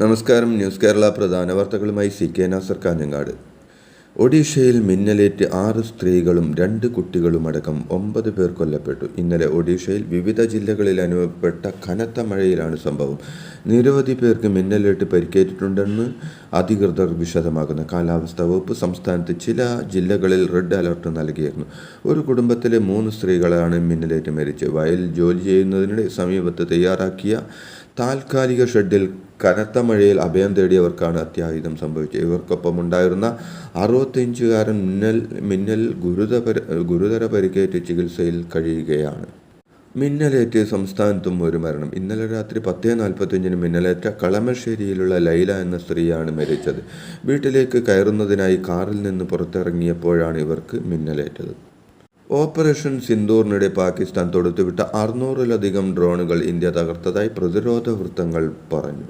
നമസ്കാരം. ന്യൂസ് കേരള പ്രധാന വാർത്തകളുമായി സി കെ നാസർ കാഞ്ഞങ്ങാട്. ഒഡീഷയിൽ മിന്നലേറ്റ് ആറ് സ്ത്രീകളും രണ്ട് കുട്ടികളും അടക്കം ഒമ്പത് പേർ കൊല്ലപ്പെട്ടു. ഇന്നലെ ഒഡീഷയിൽ വിവിധ ജില്ലകളിൽ അനുഭവപ്പെട്ട കനത്ത മഴയിലാണ് സംഭവം. നിരവധി പേർക്ക് മിന്നലേറ്റ് പരിക്കേറ്റിട്ടുണ്ടെന്ന് അധികൃതർ വിശദമാക്കുന്ന. കാലാവസ്ഥാ വകുപ്പ് സംസ്ഥാനത്ത് ചില ജില്ലകളിൽ റെഡ് അലർട്ട് നൽകിയിരുന്നു. ഒരു കുടുംബത്തിലെ മൂന്ന് സ്ത്രീകളാണ് മിന്നലേറ്റ് മരിച്ച് വയലിൽ ജോലി ചെയ്യുന്നതിനിടെ സമീപത്ത് തയ്യാറാക്കിയ താൽക്കാലിക ഷെഡിൽ കനത്ത മഴയിൽ അഭയം തേടിയവർക്കാണ് അത്യാഹിതം സംഭവിച്ചത്. ഇവർക്കൊപ്പം ഉണ്ടായിരുന്ന അറുപത്തിയഞ്ചുകാരൻ മിന്നൽ മിന്നൽ ഗുരുതര ഗുരുതര പരിക്കേറ്റ് ചികിത്സയിൽ കഴിയുകയാണ്. മിന്നലേറ്റ് സംസ്ഥാനത്തും ഒരു മരണം. ഇന്നലെ രാത്രി പത്തേ നാൽപ്പത്തിയഞ്ചിന് മിന്നലേറ്റ കളമശ്ശേരിയിലുള്ള ലൈല എന്ന സ്ത്രീയാണ് മരിച്ചത്. വീട്ടിലേക്ക് കയറുന്നതിനായി കാറിൽ നിന്ന് പുറത്തിറങ്ങിയപ്പോഴാണ് ഇവർക്ക് മിന്നലേറ്റത്. ഓപ്പറേഷൻ സിന്ദൂറിനിടെ പാകിസ്ഥാൻ തൊടുത്തുവിട്ട അറുന്നൂറിലധികം ഡ്രോണുകൾ ഇന്ത്യ തകർത്തതായി പ്രതിരോധ വൃത്തങ്ങൾ പറഞ്ഞു.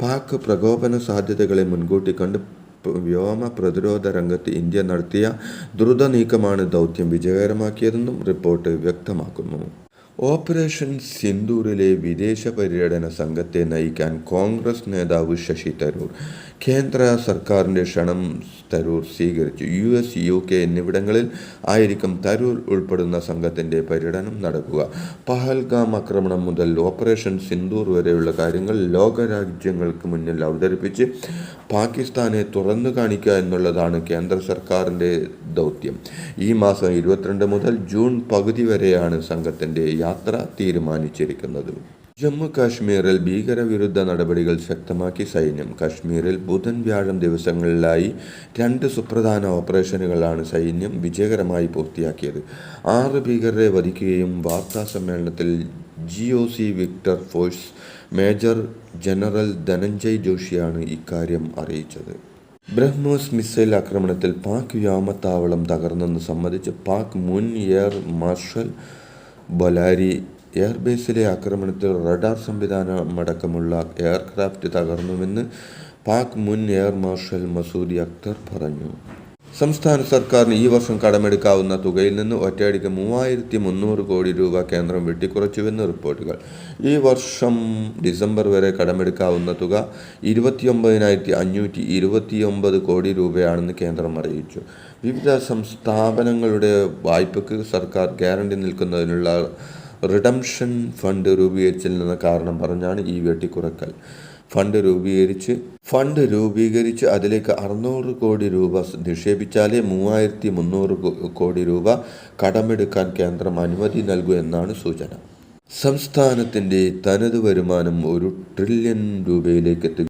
പാക് പ്രകോപന സാധ്യതകളെ മുൻകൂട്ടി കണ്ട് വ്യോമ പ്രതിരോധ രംഗത്ത് ഇന്ത്യ നടത്തിയ ദ്രുത നീക്കമാണ് ദൗത്യം വിജയകരമാക്കിയതെന്നും റിപ്പോർട്ട് വ്യക്തമാക്കുന്നു. ഓപ്പറേഷൻ സിന്ദൂറിലെ വിദേശ പര്യടന സംഘത്തെ നയിക്കാൻ കോൺഗ്രസ് നേതാവ് ശശി തരൂർ കേന്ദ്ര സർക്കാരിന്റെ ക്ഷണം തരൂർ സ്വീകരിച്ചു. യു എസ് യു കെ എന്നിവിടങ്ങളിൽ ആയിരിക്കും തരൂർ ഉൾപ്പെടുന്ന സംഘത്തിന്റെ പര്യടനം നടക്കുക. പഹൽഗാം ആക്രമണം മുതൽ ഓപ്പറേഷൻ സിന്ദൂർ വരെയുള്ള കാര്യങ്ങൾ ലോകരാജ്യങ്ങൾക്ക് മുന്നിൽ അവതരിപ്പിച്ച് പാകിസ്ഥാനെ തുറന്നു കാണിക്കുക എന്നുള്ളതാണ് കേന്ദ്ര സർക്കാരിന്റെ ദൗത്യം. ഈ മാസം ഇരുപത്തിരണ്ട് മുതൽ ജൂൺ പകുതി വരെയാണ് സംഘത്തിന്റെ യാത്ര തീരുമാനിച്ചിരിക്കുന്നത്. ജമ്മു കാശ്മീരിൽ ഭീകരവിരുദ്ധ നടപടികൾ ശക്തമാക്കി സൈന്യം. കാശ്മീരിൽ ബുധൻ വ്യാഴം ദിവസങ്ങളിലായി രണ്ട് സുപ്രധാന ഓപ്പറേഷനുകളാണ് സൈന്യം വിജയകരമായി പൂർത്തിയാക്കിയത്. ആറ് ഭീകരരെ വധിക്കുകയും വാർത്താ സമ്മേളനത്തിൽ G O C Victor Force Major General Dhananjay ജോഷിയാണ് ഇക്കാര്യം അറിയിച്ചത്. ബ്രഹ്മോസ് മിസൈൽ ആക്രമണത്തിൽ പാക് വ്യോമത്താവളം തകർന്നെന്ന് സംബന്ധിച്ച് പാക് മുൻ എയർ മാർഷൽ ബൊലാരി എയർബേസിലെ ആക്രമണത്തിൽ റഡാർ സംവിധാനമടക്കമുള്ള എയർക്രാഫ്റ്റ് തകർന്നുവെന്ന് പാക് മുൻ എയർ മാർഷൽ മസൂദി അക്തർ പറഞ്ഞു. സംസ്ഥാന സർക്കാരിന് ഈ വർഷം കടമെടുക്കാവുന്ന തുകയിൽ നിന്ന് ഒറ്റയടിക്ക് മൂവായിരത്തി മുന്നൂറ് കോടി രൂപ കേന്ദ്രം വെട്ടിക്കുറച്ചുവെന്ന് റിപ്പോർട്ടുകൾ. ഈ വർഷം ഡിസംബർ വരെ കടമെടുക്കാവുന്ന തുക ഇരുപത്തിയൊമ്പതിനായിരത്തി അഞ്ഞൂറ്റി ഇരുപത്തിയൊമ്പത് കോടി രൂപയാണെന്ന് കേന്ദ്രം അറിയിച്ചു. വിവിധ സംസ്ഥാപനങ്ങളുടെ വായ്പയ്ക്ക് സർക്കാർ ഗ്യാരണ്ടി നിൽക്കുന്നതിനുള്ള റിഡംഷൻ ഫണ്ട് രൂപീകരിച്ചില്ലെന്ന കാരണം പറഞ്ഞാണ് ഈ വെട്ടിക്കുറക്കൽ. ഫണ്ട് രൂപീകരിച്ച് ഫണ്ട് രൂപീകരിച്ച് അതിലേക്ക് അറുന്നൂറ് കോടി രൂപ നിക്ഷേപിച്ചാലേ മൂവായിരത്തി മുന്നൂറ് കോടി രൂപ കടമെടുക്കാൻ കേന്ദ്രം അനുമതി നൽകൂ എന്നാണ് സൂചന. സംസ്ഥാനത്തിന്റെ തനത് വരുമാനം ഒരു ട്രില്യൺ രൂപയിലേക്ക് എത്തുക